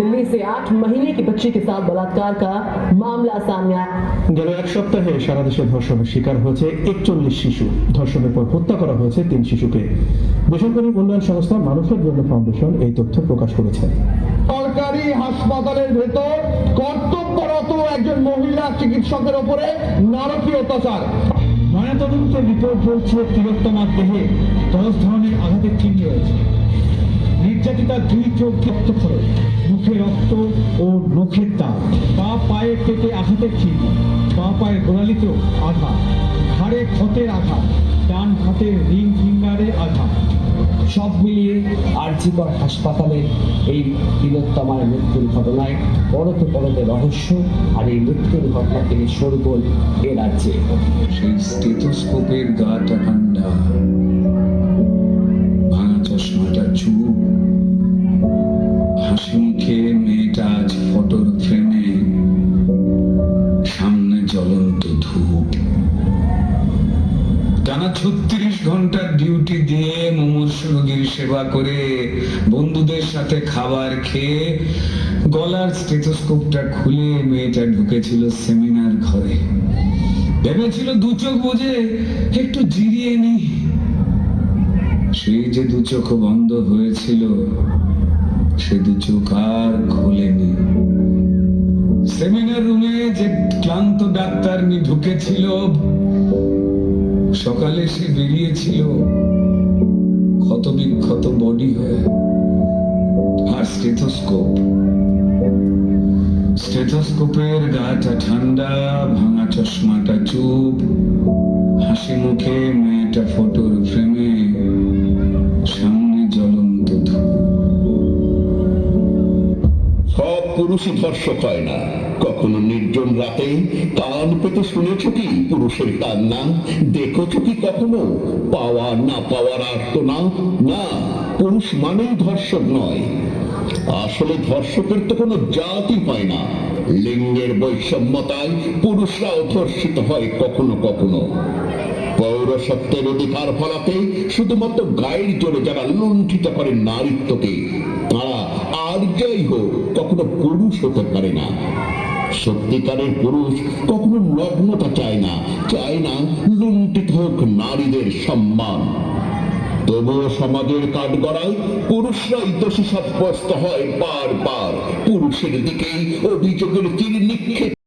दिल्ली से आठ महीने की बच्ची के साथ बलात्कार का मामला सामने आया গেল এক সপ্তাহে সারা দেশে ধর্ষণের শিকার হয়েছে একচল্লিশ শিশু ধর্ষণের পর হত্যা করা হয়েছে তিন শিশুকে বেসরকারি উন্নয়ন সংস্থা মানুষের জন্য ফাউন্ডেশন এই তথ্য প্রকাশ করেছে সরকারি হাসপাতালের ভেতর কর্তব্যরত একজন মহিলা চিকিৎসকের উপরে নারকীয় অত্যাচার ময়নাতদন্তের রিপোর্ট বলছে তিলোত্তমার দেহে দশ ধরনের আঘাতের চিহ্ন রয়েছে নির্যাতিতা দুই চোখ রক্ত খরচ মুখে রক্ত ও নখের দাগ। বা পায়ের পেটে আঘাতের চিহ্ন বা পায়ের গোড়ালিতেও আঘাত, ঘাড়ে ক্ষতের আঘাত, ডান হাতের রিং ফিঙ্গারে আঘাত। সব মিলিয়ে আরজিকর হাসপাতালে এই তিলোত্তমার মৃত্যুর ঘটনায় পরতে পরতে রহস্য আর এই মৃত্যুর ঘটনা থেকে সরগোল এ রাজ্যে। সেই স্টেথোস্কোপের গাটা হাসি মুখে মেয়েটা আজ ফটোর ফ্রেমে সামনে জ্বলন্ত ধূপ। টানা ছত্রিশ ঘণ্টার ডিউটি দিয়ে মুমূর্ষ রোগীর সেবা করে বন্ধুদের সাথে খাবার খেয়ে গলার স্টেথোস্কোপটা খুলে মেয়েটা ঢুকেছিল সেমিনার ঘরে। ভেবেছিল দু চোখ বুঝে একটু জিরিয়ে নি সেই যে দু চোখ বন্ধ হয়েছিল সে চোখ আর খোলেনি। সেমিনার রুমে যে ক্লান্ত ডাক্তার নি ঢুকেছিল, সকালে সে বেরিয়েছিল। ক্ষত বিক্ষত বডি হয়ে আর স্টেথোস্কোপ। স্টেথোস্কোপের গাটা ঠান্ডা, ভাঙা চশমাটা চুপ, হাসি মুখে মেয়েটা ফটোর পুরুষই ধর্ষক হয় না। কখনো নির্জন রাতে কান পেতে শুনেছ কি পুরুষের কান্না? দেখেছ কি কখনো? পাওয়া না পাওয়ার আর্ত না। পুরুষ মানেই ধর্ষক নয়। আসলে ধর্ষকের তো কোনো জাতি পায় না। লিঙ্গের বৈষম্যতায় পুরুষরাও ধর্ষিত হয় কখনো কখনো। পৌরসত্বের অধিকার ফলাতে শুধুমাত্র গায়ের জোরে যারা লুণ্ঠিত করে নারীত্বকে, তারা যাই হোক কখনো পুরুষ হতে পারে না। সত্যিকারের পুরুষ কখনো নগ্নতা চায় না চায় না লুণ্ঠিত হোক নারীদের সম্মান। তবুও সমাজের কাঠগড়ায় পুরুষরাই দোষী সাব্যস্ত হয় বার বার পুরুষের দিকেই অভিযোগের তীর নিক্ষেপ